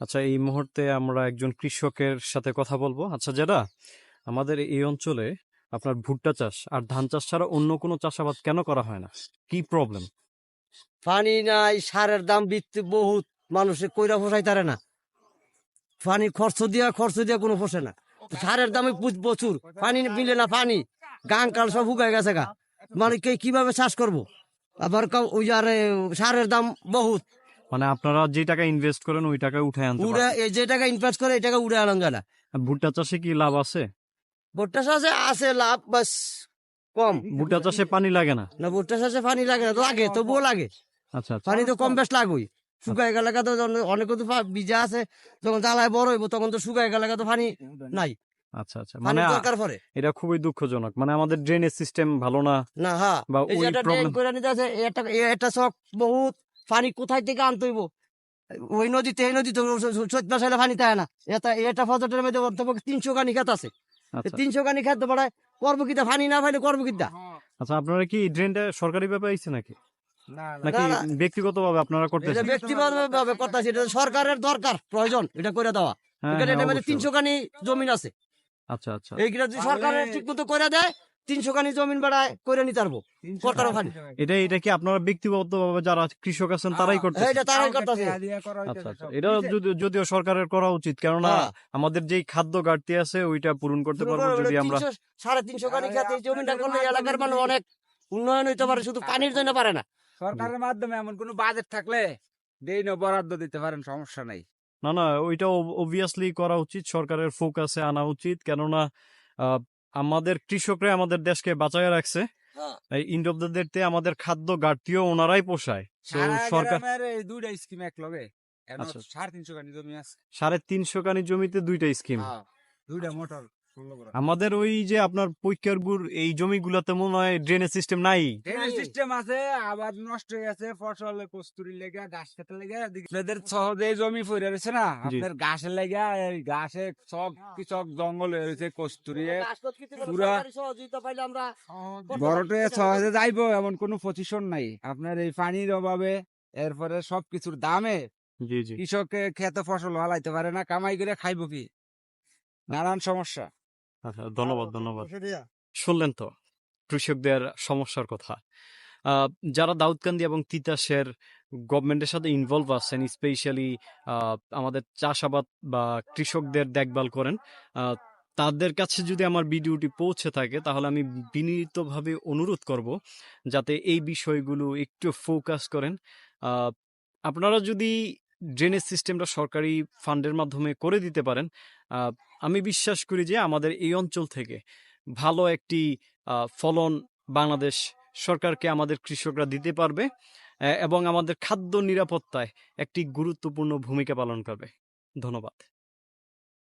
আচ্ছা এই মুহূর্তে আমরা একজন কৃষকের সাথে কথা বলব। আচ্ছা যেটা আমাদের এই অঞ্চলে আপনার ভুট্টা চাষ আর ধান চাষ ছাড়া অন্য কোনো চাষাবাদ কেন করা হয় না? কি প্রবলেম পানি নাই, সারের দাম বৃত্তি বহুত, মানুষে কইরা পোষাই তারে না। পানি খরচ দিয়া খরচ দিয়া কোনো পোষে না। সারের দামে প্রচুর পানি মিলে না পানি গাং কাল সব শুকায় গেছে গা। মানে কে কীভাবে চাষ করব? আবার ওই আর, সারের দাম বহুত। মানে আপনারা যে টাকা ইনভেস্ট করেন ওই টাকা উঠে আনতে উড়ে। এই যে টাকা ইনভেস্ট করে এই টাকা উড়ে আনান যায় না ভুট্টা চাষে কি লাভ আছে? ভুট্টা চাষে আছে লাভ বাস কম। ভুট্টা চাষে পানি লাগে না? না ভুট্টা চাষে পানি লাগে না লাগে তবুও লাগে। আচ্ছা আচ্ছা। পানি তো কম বেশ লাগবেই। শুকায় গেলে তো অনেক তো বীজা আছে যখন জ্বালায় বড় হইব তখন তো শুকায় গেলে তো পানি নাই। আচ্ছা আচ্ছা। মানে দরকার পড়ে। এটা খুবই দুঃখজনক। মানে আমাদের ড্রেনেজ সিস্টেম ভালো না না হ্যাঁ। বা ওই প্রবলেম করে নিতে আছে এটা এটা সব বহুত। পানি কোথায় থেকে আনতে হইব? ওই নদীতে এই নদীতে চৈত মাস হলে পানি থাকে না। এটা এটা ফজরের মধ্যে অন্তপক্ষে তিনশো কানি খেত আছে। আচ্ছা। তিনশো কানি খেতে পারে করব কিতা পানি না পাইলে করব কিতা আচ্ছা আপনারা কি ড্রেনটা সরকারি ভাবে আইছে নাকি? নাকি আপনারা এটা করতেছেন? ব্যক্তিগত ভাবে করতেছে। এটা সরকারের দরকার প্রয়োজন এটা করে দেওয়া। হ্যাঁ, এখানে হ্যাঁ, এটার তিনশো কানি জমিন আছে। আচ্ছা আচ্ছা। এইগুলা যদি সরকারের ঠিক মতো করে দেয় তিনশো কানি জমিন বেড়ায় করে নিতে পারব। সরকারও পানি এটা এটা কি আপনারা ব্যক্তিগত ভাবে যারা কৃষক আছেন তারাই করতেছেন এটা তারাই করতেছে। আচ্ছা আচ্ছা। এটা যদিও যদিও সরকারের করা উচিত কেননা হ্যাঁ। আমাদের যেই খাদ্য ঘাটতি আছে ওইটা পূরণ করতে পারব যদি আমরা সাড়ে তিনশো কানি খেতে জমিটা করলে এলাকার মানুষ অনেক উন্নয়ন হইতে পারে শুধু পানির জন্য পারে না। সরকারের মাধ্যমে এমন কোন বাজেট থাকলে দেই বরাদ্দ দিতে পারেন সমস্যা নাই। না না ওইটা অবভিয়াসলি করা উচিত সরকারের ফোকাসে আনা উচিত কেননা আহ, আমাদের কৃষকরা আমাদের দেশকে বাঁচায় রাখছে। ইন্ড অফ দ্য ডেতে আমাদের খাদ্য ঘাটতিও ওনারাই পোষায় তো সরকার দুইটা স্কিম এক লগে। সাড়ে তিনশো কানি জমি আছে সাড়ে তিনশো কানি জমিতে দুইটা স্কিম হ্যাঁ, দুইটা মোটর। আমাদের ওই যে আপনার পৈকার গুড় এই জমিগুলোতে মনে হয় ড্রেনেজ সিস্টেম নাই। ড্রেনেজ সিস্টেম আছে আবার নষ্ট হয়ে গেছে ফসল কস্তুরি লেগে ঘাস খেতে লেগে আপনাদের সহজে জমি পড়ে রয়েছে না? আপনার ঘাসের লেগে এই ঘাসে সব কৃষক জঙ্গল হয়ে রয়েছে কস্তুরি। পুরা- বড়টে সহজে যাইবো এমন কোনো পজিশন নাই। আপনার এই পানির অভাবে এরপরে সবকিছুর দামে জি জি। কৃষক খেতে ফসল হালাইতে পারে না কামাই করে খাইবো কি? নানান সমস্যা। আচ্ছা ধন্যবাদ ধন্যবাদ। শুনলেন তো কৃষকদের সমস্যার কথা। আহ, যারা দাউদকান্দি এবং তিতাসের গভর্নমেন্টের সাথে ইনভলভ আছেন স্পেশালি আমাদের চাষাবাদ বা কৃষকদের দেখভাল করেন আহ, তাদের কাছে যদি আমার ভিডিওটি পৌঁছে থাকে তাহলে আমি বিনীতভাবে অনুরোধ করব যাতে এই বিষয়গুলো একটু ফোকাস করেন। আহ, আপনারা যদি ড্রেনেজ সিস্টেমটা সরকারি ফান্ডের মাধ্যমে করে দিতে পারেন। আমি বিশ্বাস করি যে আমাদের এই অঞ্চল থেকে ভালো একটি ফলন বাংলাদেশ সরকারকে আমাদের কৃষকরা দিতে পারবে এবং আমাদের খাদ্য নিরাপত্তায় একটি গুরুত্বপূর্ণ ভূমিকা পালন করবে। ধন্যবাদ।